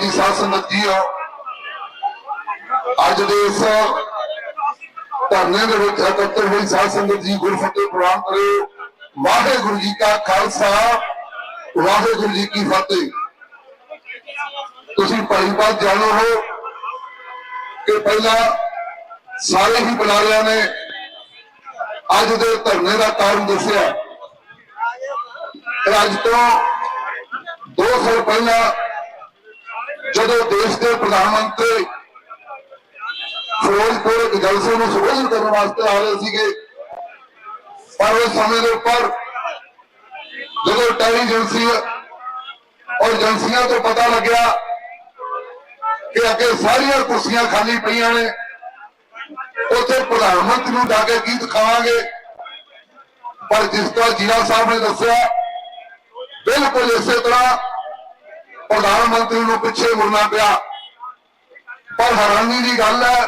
ਜੀ ਸਾਧ ਸੰਗਤ ਜੀਓ ਅੱਜ ਦੇ ਇਸ ਧਰਨੇ ਦੇ ਵਿੱਚ ਇਕੱਤਰ ਹੋਈ ਸਾਧ ਸੰਗਤ ਜੀ ਗੁਰਫਤਿਹ ਪ੍ਰਵਾਨ ਕਰਿਓ। ਵਾਹਿਗੁਰੂ ਜੀ ਕਾ ਖਾਲਸਾ, ਵਾਹਿਗੁਰੂ ਜੀ ਕੀ ਫਤਿਹ। ਤੁਸੀਂ ਭਾਈ ਬਾਤ ਜਾਣੋ ਹੋ ਕਿ ਪਹਿਲਾਂ ਸਾਰੇ ਹੀ ਬੁਲਾਰਿਆਂ ਨੇ ਅੱਜ ਦੇ ਧਰਨੇ ਦਾ ਕਾਰਨ ਦੱਸਿਆ। ਅੱਜ ਤੋਂ 2 ਸਾਲ ਪਹਿਲਾਂ ਜਦੋਂ ਦੇਸ਼ ਦੇ ਪ੍ਰਧਾਨ ਮੰਤਰੀ ਫਿਰੋਜ਼ਪੁਰ ਜਲਸੇ ਨੂੰ ਸੰਬੋਧਨ ਕਰਨ ਵਾਸਤੇ ਆ ਰਹੇ ਸੀਗੇ, ਪਰ ਉਸ ਸਮੇਂ ਦੇ ਉੱਪਰ ਜਦੋਂ ਇੰਟੈਲੀਜੈਂਸੀ ਔਰ ਏਜੰਸੀਆਂ ਤੋਂ ਪਤਾ ਲੱਗਿਆ ਕਿ ਅੱਗੇ ਸਾਰੀਆਂ ਕੁਰਸੀਆਂ ਖਾਲੀ ਪਈਆਂ ਨੇ, ਉੱਥੇ ਪ੍ਰਧਾਨ ਮੰਤਰੀ ਨੂੰ ਡਾ ਕੇ ਗੀਤ ਖਾਵਾਂਗੇ ਪਰ ਜਿਸ ਤਰ੍ਹਾਂ ਜੀਰਾ ਸਾਹਿਬ ਨੇ ਦੱਸਿਆ, ਬਿਲਕੁਲ ਇਸੇ ਤਰ੍ਹਾਂ ਪ੍ਰਧਾਨ ਮੰਤਰੀ ਨੂੰ ਪਿੱਛੇ ਮੁੜਨਾ ਪਿਆ। ਪਰ ਹੈਰਾਨੀ ਦੀ ਗੱਲ ਹੈ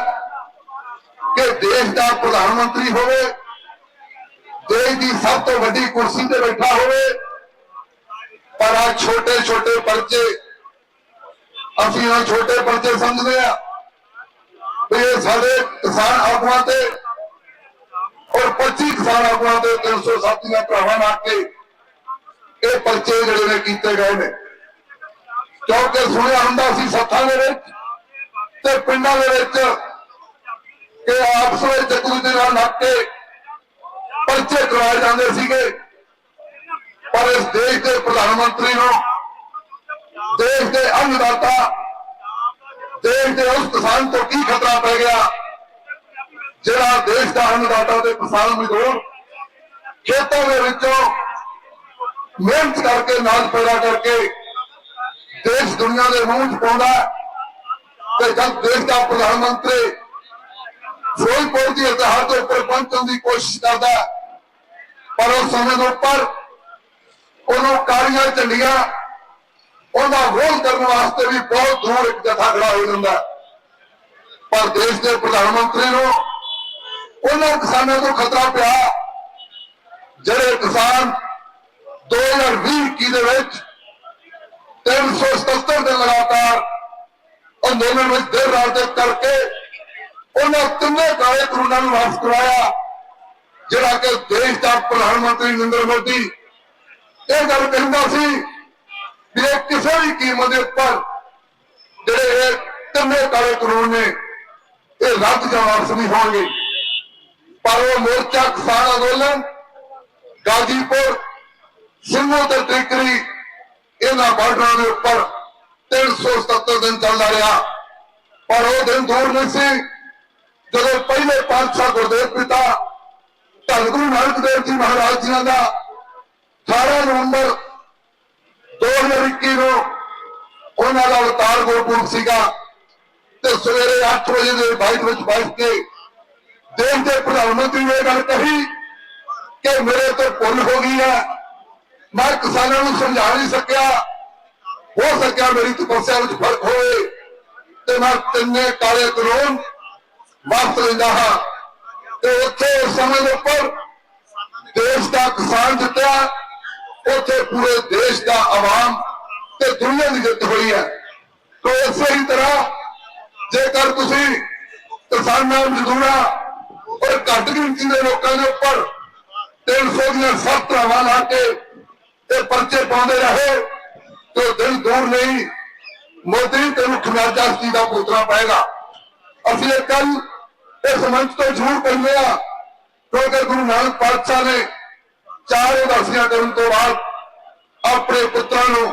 ਕਿ ਦੇਸ਼ ਦਾ ਪ੍ਰਧਾਨ ਮੰਤਰੀ ਹੋਵੇ, ਦੇਸ਼ ਦੀ ਸਭ ਤੋਂ ਵੱਡੀ ਕੁਰਸੀ ਤੇ ਬੈਠਾ ਹੋਵੇ, ਪਰ ਆ ਛੋਟੇ ਛੋਟੇ ਪਰਚੇ ਅਸੀਂ ਉਹ ਛੋਟੇ ਪਰਚੇ ਸਮਝਦੇ ਆ ਇਹ ਸਾਡੇ ਕਿਸਾਨ ਆਗੂਆਂ ਤੇ ਔਰ 25 ਕਿਸਾਨ ਆਗੂਆਂ ਤੇ 300 ਦੀਆਂ ਭਰਾਵਾਂ ਨਾਲ ਕੇ ਇਹ ਪਰਚੇ ਜਿਹੜੇ ਨੇ ਕੀਤੇ ਗਏ ਨੇ। ਕਿਉਂਕਿ ਸੁਣਿਆ ਹੁੰਦਾ ਸੀ ਸੱਥਾਂ ਦੇ ਵਿੱਚ ਤੇ ਪਿੰਡਾਂ ਦੇ ਵਿੱਚ ਕਿ ਆਪਸ ਵਿੱਚ ਇੱਕ ਦੂਜੇ ਨਾਲ ਲੱਗ ਕੇ ਪਰਚੇ ਕਰਵਾਏ ਜਾਂਦੇ ਸੀਗੇ। ਪਰ ਇਸ ਦੇਸ਼ ਦੇ ਪ੍ਰਧਾਨ ਮੰਤਰੀ ਨੂੰ ਦੇਸ਼ ਦੇ ਅੰਨਦਾਤਾ, ਦੇਸ਼ ਦੇ ਉਸ ਕਿਸਾਨ ਤੋਂ ਕੀ ਖਤਰਾ ਪੈ ਗਿਆ? ਜਿਹੜਾ ਦੇਸ਼ ਦਾ ਅੰਨਦਾਤਾ ਤੇ ਕਿਸਾਨ ਮਜ਼ਦੂਰ ਖੇਤਾਂ ਦੇ ਵਿੱਚੋਂ ਮਿਹਨਤ ਕਰਕੇ ਨਾਜ ਪੈਦਾ ਕਰਕੇ ਦੇਸ਼ ਦੁਨੀਆ ਦੇ ਮੂੰਹ 'ਚ ਪਾਉਂਦਾ ਤੇ ਜਦ ਦੇਸ਼ ਦਾ ਪ੍ਰਧਾਨ ਮੰਤਰੀ ਫਿਰੋਜ਼ਪੁਰ ਦੀ ਇਤਿਹਾਸ ਦੇ ਉੱਪਰ ਪਹੁੰਚਣ ਦੀ ਕੋਸ਼ਿਸ਼ ਕਰਦਾ ਪਰ ਉਸ ਸਮੇਂ ਦੇ ਉੱਪਰ ਉਹਨੂੰ ਕਾਲੀਆਂ ਝੰਡੀਆਂ, ਉਹਦਾ ਵਿਰੋਧ ਕਰਨ ਵਾਸਤੇ ਵੀ ਬਹੁਤ ਦੂਰ ਇੱਕ ਜਥਾ ਖੜਾ ਹੋ ਜਾਂਦਾ ਪਰ ਦੇਸ਼ ਦੇ ਪ੍ਰਧਾਨ ਮੰਤਰੀ ਨੂੰ ਉਹਨਾਂ ਕਿਸਾਨਾਂ ਤੋਂ ਖਤਰਾ ਪਿਆ, ਜਿਹੜੇ ਕਿਸਾਨ 2020 ਦੇ ਵਿੱਚ 377 ਦਿਨ ਲਗਾਤਾਰ ਅੰਦੋਲਨ ਵਿੱਚ ਦੇਰ ਰਾਤ ਇੱਕ ਕਰਕੇ ਉਹਨਾਂ ਤਿੰਨੇ ਕਾਲੇ ਕਾਨੂੰਨਾਂ ਨੂੰ ਵਾਪਸ ਕਰਾਇਆ ਜਿਹੜਾ ਕਿ ਦੇਸ਼ ਦਾ ਪ੍ਰਧਾਨ ਮੰਤਰੀ ਨਰਿੰਦਰ ਮੋਦੀ ਇਹ ਗੱਲ ਕਹਿੰਦਾ ਸੀ ਵੀ ਇਹ ਕਿਸੇ ਵੀ ਕੀਮਤ ਦੇ ਉੱਪਰ ਜਿਹੜੇ ਇਹ ਤਿੰਨੇ ਕਾਲੇ ਕਾਨੂੰਨ ਨੇ, ਇਹ ਰੱਦ ਜਾਂ ਵਾਪਸ ਨਹੀਂ ਹੋਣਗੇ। ਪਰ ਉਹ ਮੋਰਚਾ ਕਿਸਾਨ ਅੰਦੋਲਨ, ਗਾਜ਼ੀਪੁਰ, ਸਿੰਘੋ ਤੇ ਟਿਕਰੀ ਇਹਨਾਂ ਬਾਰਡਰਾਂ ਦੇ ਉੱਪਰ 377 ਦਿਨ ਚੱਲਦਾ ਰਿਹਾ। ਪਰ ਉਹ ਦਿਨ ਦੂਰ ਨਹੀਂ ਸੀ। ਜਦੋਂ ਪਹਿਲੇ ਪਾਤਸ਼ਾਹ ਗੁਰਦੇਵ ਪਿਤਾ ਧੰਨ ਗੁਰੂ ਨਾਨਕ ਦੇਵ ਜੀ ਮਹਾਰਾਜ ਜੀ ਦਾ 18 ਨਵੰਬਰ 2021 ਨੂੰ ਉਹਨਾਂ ਦਾ ਅਵਤਾਰ ਗੁਰਪੁਰਬ ਸੀਗਾ ਤੇ ਸਵੇਰੇ 8 ਵਜੇ ਦੇ ਬਾਈਟ ਵਿੱਚ ਬੈਠ ਕੇ ਦੇਸ਼ ਦੇ ਪ੍ਰਧਾਨ ਮੰਤਰੀ ਨੇ ਇਹ ਗੱਲ ਕਹੀ ਕਿ ਮੇਰੇ ਤੋਂ ਭੁੱਲ ਹੋ ਗਈ ਹੈ। ਮੈਂ ਕਿਸਾਨਾਂ ਨੂੰ ਸਮਝਾ ਨਹੀਂ ਸਕਿਆ। ਹੋ ਸਕਿਆ ਮੇਰੀ ਤਪੱਸਿਆ ਵਿੱਚ ਫ਼ਰਕ ਹੋਵੇ ਤੇ ਮੈਂ ਤਿੰਨੇ ਕਾਲੇ ਕਾਨੂੰਨ ਵਾਪਸ ਲੈਂਦਾ ਹਾਂ। ਤੇ ਉੱਥੇ ਸਮੇਂ ਦੇ ਉੱਪਰ ਦੇਸ਼ ਦਾ ਕਿਸਾਨ ਜਿੱਤਿਆ, ਉੱਥੇ ਪੂਰੇ ਦੇਸ਼ ਦਾ ਆਵਾਮ ਤੇ ਦੁਨੀਆ ਦੀ ਜਿੱਤ ਹੋਈ ਹੈ। ਤੋ ਇਸੇ ਹੀ ਤਰ੍ਹਾਂ ਜੇਕਰ ਤੁਸੀਂ ਕਿਸਾਨਾਂ, ਮਜ਼ਦੂਰਾਂ ਔਰ ਘੱਟ ਗਿਣਤੀ ਦੇ ਲੋਕਾਂ ਦੇ ਉੱਪਰ 300 ਦੀਆਂ ਸੱਤ ਧਾਵਾਂ ਲਾ ਕੇ ਤੇ ਪਰਚੇ ਪਾਉਂਦੇ ਰਹੇ ਤੇ ਦਿਨ ਦੂਰ ਨਹੀਂ। ਮੋਦੀ ਤੈਨੂੰ ਖਮਿਆਜਾ ਸਤੀ ਦਾ ਪੁੱਤਰਾ ਪਏਗਾ। ਅਸੀਂ ਇਹ ਕੱਲ ਇਸ ਮੰਚ ਤੋਂ ਜ਼ਰੂਰ ਕਹਿੰਦੇ ਆ ਕਿਉਂਕਿ ਗੁਰੂ ਨਾਨਕ ਪਾਤਸ਼ਾਹ ਨੇ ਚਾਰ ਉਦਾਸੀਆਂ ਕਰਨ ਤੋਂ ਬਾਅਦ ਆਪਣੇ ਪੁੱਤਰਾਂ ਨੂੰ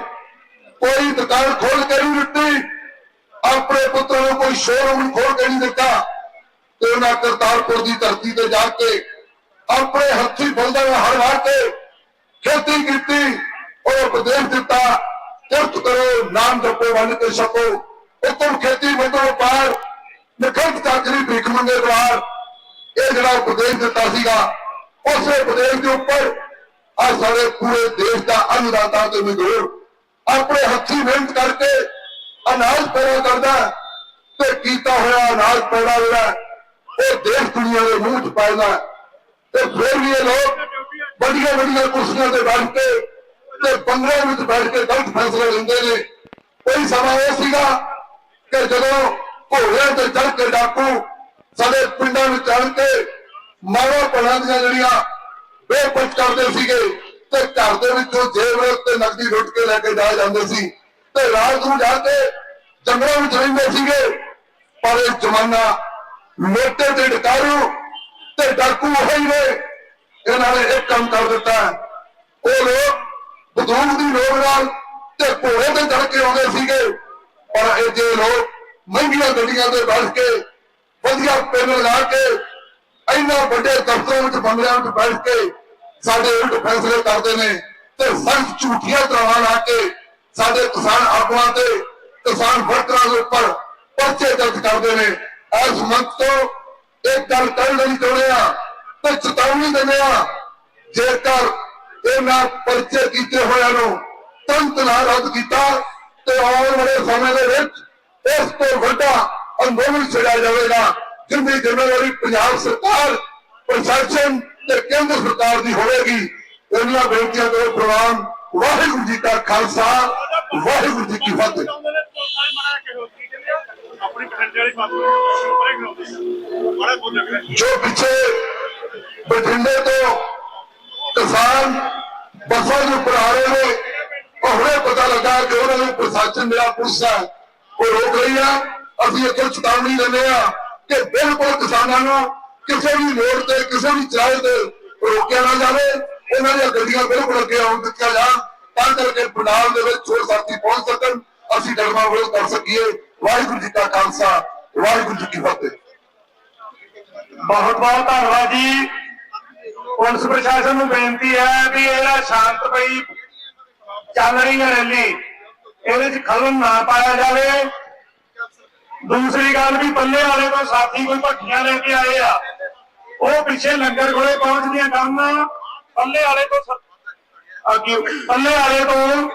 ਕੋਈ ਦੁਕਾਨ ਖੋਲ ਕੇ ਨਹੀਂ ਦਿੱਤੀ। ਆਪਣੇ ਪੁੱਤਰਾਂ ਨੂੰ ਕੋਈ ਸ਼ੋਰੂਮ ਖੋਲ ਕੇ ਨਹੀਂ ਦਿੱਤਾ। ਤੇ ਉਹਨਾਂ ਕਰਤਾਰਪੁਰ ਦੀ ਧਰਤੀ ਤੇ ਜਾ ਕੇ ਆਪਣੇ ਹੱਥੀ ਬਲਦਾਂ ਨਾਲ ਹਰ ਵਾਰ ਕੇ ਖੇਤੀ ਕੀਤੀ, ਔਰ ਉਪਦੇਸ਼ ਦਿੱਤਾ, ਕਿਰਤ ਕਰੋ, ਨਾਮ ਜਪੋ, ਵੰਡ ਕੇ ਛਕੋ। ਉਤਮ ਖੇਤੀ ਬੰਦੋ ਪਾਰ ਚਾਕਰੀ ਭਿੱਖ ਮੰਗੇ ਦਵਾਰ ਇਹ ਜਿਹੜਾ ਉਪਦੇਸ਼ ਦਿੱਤਾ ਸੀਗਾ, ਉਸੇ ਉਪਦੇਸ਼ ਦੇ ਉੱਪਰ ਆ ਸਾਡੇ ਪੂਰੇ ਦੇਸ਼ ਦਾ ਅੰਨਦਾਤਾ ਤੇ ਮਜ਼ਦੂਰ ਆਪਣੇ ਹੱਥੀ ਮਿਹਨਤ ਕਰਕੇ ਅਨਾਜ ਪੈਦਾ ਕਰਦਾ ਤੇ ਕੀਤਾ ਹੋਇਆ ਅਨਾਜ ਪੈਦਾ ਜਿਹੜਾ ਉਹ ਦੇਸ਼ ਦੁਨੀਆ ਦੇ ਮੂੰਹ ਚ ਪਾਉਂਦਾ ਤੇ ਫਿਰ ਵੀ ਇਹ ਲੋਕ ਵੱਡੀਆਂ ਵੱਡੀਆਂ ਕੁਰਸੀਆਂ ਤੇ ਬੈਠ ਕੇ ਤੇ ਬੰਗਲੇ ਵਿੱਚ ਬੈਠ ਕੇ ਗਲਤ ਫੈਸਲੇ ਲੈਂਦੇ ਨੇ। ਕੋਈ ਸਮਾਂ ਇਹ ਸੀਗਾ ਕਿ ਜਦੋਂ ਘੋੜਿਆਂ ਤੇ ਚੜ ਕੇ ਡਾਕੂ ਸਾਡੇ ਪਿੰਡਾਂ ਵਿੱਚ ਆਣ ਕੇ ਮਾਵਾ ਪੜਾਂ ਦੀਆਂ ਜਿਹੜੀਆਂ ਬੇਪਤ ਕਰਦੇ ਸੀਗੇ ਤੇ ਘਰ ਦੇ ਵਿੱਚੋਂ ਜੇਬ ਤੇ ਨਕਦੀ ਲੁੱਟ ਕੇ ਲੈ ਕੇ ਜਾ ਜਾਂਦੇ ਸੀ ਤੇ ਰਾਤ ਨੂੰ ਜਾ ਕੇ ਜੰਗਲਾਂ ਵਿੱਚ ਰਹਿੰਦੇ ਸੀਗੇ। ਪਰ ਇਹ ਜ਼ਮਾਨਾ ਮੋਟੇ ਤੇ ਡਕਾਰੂ ਤੇ ਡਾਕੂ ਉਹੀ ਨੇ। ਇਹਨਾਂ ਨੇ ਇੱਕ ਕੰਮ ਕਰ ਦਿੱਤਾ। ਉਹ ਲੋਕ ਬੰਦੂਕ ਦੀ ਲੋੜ ਨਾਲ ਤੇ ਘੋੜੇ ਤੇ ਚੜ ਕੇ ਆਉਂਦੇ ਸੀਗੇ। ਪਰ ਇਹ ਜੇ ਲੋਕ ਮਹਿੰਗੀਆਂ ਗੱਡੀਆਂ ਤੇ ਬੈਠ ਕੇ ਵਧੀਆ ਪੈਨ ਲਗਾ ਕੇ ਇੰਨਾ ਵੱਡੇ ਦਫ਼ਤਰਾਂ ਵਿੱਚ ਬੰਗਲਿਆਂ ਵਿੱਚ ਬੈਠ ਕੇ ਸਾਡੇ ਉਲਟ ਫੈਸਲੇ ਕਰਦੇ ਨੇ ਤੇ ਸਖਤ ਝੂਠੀਆਂ ਤਰ੍ਹਾਂ ਲਾ ਕੇ ਸਾਡੇ ਕਿਸਾਨ ਆਗੂਆਂ ਤੇ ਕਿਸਾਨ ਵਰਕਰਾਂ ਦੇ ਉੱਪਰ ਪਰਚੇ ਦਰਜ ਕਰਦੇ ਨੇ। ਇਸ ਮੰਚ ਤੋਂ ਇੱਕ ਗੱਲ ਕਹਿਣ ਲਈ ਚਾਹੁੰਦੇ ਆ ਤੇ ਚੇਤਾਵਨੀ ਦਿੰਦੇ ਆ ਜੇਕਰ ਇਹਨਾਂ ਪਰਚੇ ਕੀਤੇ ਹੋਇਆਂ ਨੂੰ ਤੁਰੰਤ ਨਾ ਰੱਦ ਕੀਤਾ ਤੇ ਆਉਣ ਵਾਲੇ ਸਮੇਂ ਦੇ ਵਿੱਚ ਇਸ ਤੋਂ ਵੱਡਾ ਅੰਦੋਲਨ ਛੇੜਿਆ ਜਾਵੇਗਾ, ਜਿੰਦੀ ਜ਼ਿੰਮੇਵਾਰੀ ਪੰਜਾਬ ਸਰਕਾਰ, ਪ੍ਰਸ਼ਾਸਨ ਤੇ ਕੇਂਦਰ ਸਰਕਾਰ ਦੀ ਹੋਵੇਗੀ। ਇਹਨਾਂ ਬੇਨਤੀਆਂ ਤੋਂ ਪ੍ਰਵਾਨ ਵਾਹਿਗੁਰੂ ਜੀ ਕਾ ਖਾਲਸਾ, ਵਾਹਿਗੁਰੂ ਜੀ ਕੀ ਫਤਿਹ। ਜੋ ਪਿੱਛੇ ਬਠਿੰਡੇ ਤੋਂ ਕਿਸਾਨ ਬੱਸਾਂ ਨੂੰ ਉੱਪਰ ਨੇ। ਉਹ ਪਤਾ ਲੱਗਾ ਕਿ ਉਹਨਾਂ ਨੂੰ ਪ੍ਰਸ਼ਾਸਨ ਮੇਰਾ ਪੁਲਿਸ ਹੈ। ਉਹ ਰੋਕ ਰਹੀ ਆ। ਅਸੀਂ ਇੱਥੇ ਚੇਤਾਵਨੀ ਦਿੰਦੇ ਆ ਕਿ ਬਿਲਕੁਲ ਕਿਸਾਨਾਂ ਨੂੰ ਕਿਸੇ ਵੀ ਮੋੜ ਤੇ, ਕਿਸੇ ਵੀ ਚਰਾਏ ਤੇ ਰੋਕਿਆ ਨਾ ਜਾਵੇ। ਇਹਨਾਂ ਦੀਆਂ ਗੱਡੀਆਂ ਬਿਲਕੁਲ ਅੱਗੇ ਆਉਣ ਦਿੱਤੀਆਂ ਜਾਣ। ਤਾਂ ਕਰਕੇ ਪੰਜਾਬ ਦੇ ਵਿੱਚ ਛੋੜ ਸਾਥੀ ਪਹੁੰਚ ਸਕਣ। ਅਸੀਂ ਡਰਮਾ ਵਿਰੋਧ ਕਰ ਸਕੀਏ। ਵਾਹਿਗੁਰੂ ਜੀ ਕਾ ਖਾਲਸਾ, ਵਾਹਿਗੁਰੂ ਜੀ ਕੀ ਫਤਿਹ। ਬਹੁਤ ਬਹੁਤ ਧੰਨਵਾਦ ਜੀ। ਪੁਲਿਸ ਪ੍ਰਸ਼ਾਸਨ ਨੂੰ ਬੇਨਤੀ ਹੈ ਵੀ ਇਹਦਾ ਸ਼ਾਂਤ ਪਈ ਚੱਲ ਰਹੀ ਹੈ ਰੈਲੀ, ਇਹਦੇ 'ਚ ਖਲਲ ਨਾ ਪਾਇਆ ਜਾਵੇ। ਦੂਸਰੀ ਗੱਲ ਵੀ ਪੱਲੇ ਵਾਲੇ ਤੋਂ ਸਾਥੀ ਕੋਈ ਭੱਠੀਆਂ ਲੈ ਕੇ ਆਏ ਆ। ਉਹ ਪਿੱਛੇ ਲੰਗਰ ਕੋਲੇ ਪਹੁੰਚਦੀਆਂ ਕਰਨ ਪੱਲੇ ਵਾਲੇ ਤੋਂ ਅੱਗੇ ਪੱਲੇ ਵਾਲੇ ਤੋਂ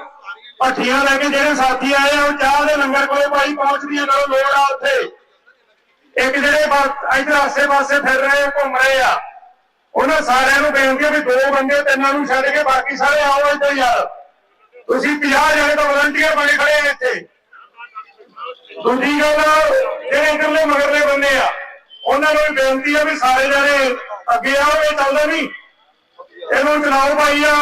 ਭੱਠੀਆਂ ਲੈ ਕੇ ਜਿਹੜੇ ਸਾਥੀ ਆਏ ਆ, ਉਹ ਚਾਹ ਦੇ ਲੰਗਰ ਕੋਲੇ ਭਾਈ ਪਹੁੰਚਦੀਆਂ ਕਰੋ ਲੋੜ ਆ ਉੱਥੇ। ਇੱਕ ਜਿਹੜੇ ਬਾ- ਇੱਧਰ ਆਸੇ ਪਾਸੇ ਫਿਰ ਰਹੇ, ਘੁੰਮ ਰਹੇ ਆ। ਉਹਨਾਂ ਸਾਰਿਆਂ ਨੂੰ ਬੇਨਤੀ ਹੈ ਵੀ ਦੋ ਬੰਦੇ ਤਿੰਨਾਂ ਨੂੰ ਛੱਡ ਕੇ ਬਾਕੀ ਸਾਰੇ ਆਓ ਇੱਧਰ ਯਾਰ ਤੁਸੀਂ 50 ਜਣੇ ਤਾਂ ਵਲੰਟੀਅਰ ਬਣੇ ਖੜੇ ਆ ਇੱਥੇ। ਦੂਜੀ ਗੱਲ, ਜਿਹੜੇ ਇਧਰਲੇ ਮਗਰਲੇ ਬੰਦੇ ਆ, ਉਹਨਾਂ ਨੂੰ ਵੀ ਬੇਨਤੀ ਹੈ ਵੀ ਸਾਰੇ ਜਣੇ ਅੱਗੇ ਆਓ, ਇਹ ਚੱਲਦਾ ਨਹੀਂ। ਇਹਨੂੰ ਚਲਾਓ ਭਾਈ ਆ।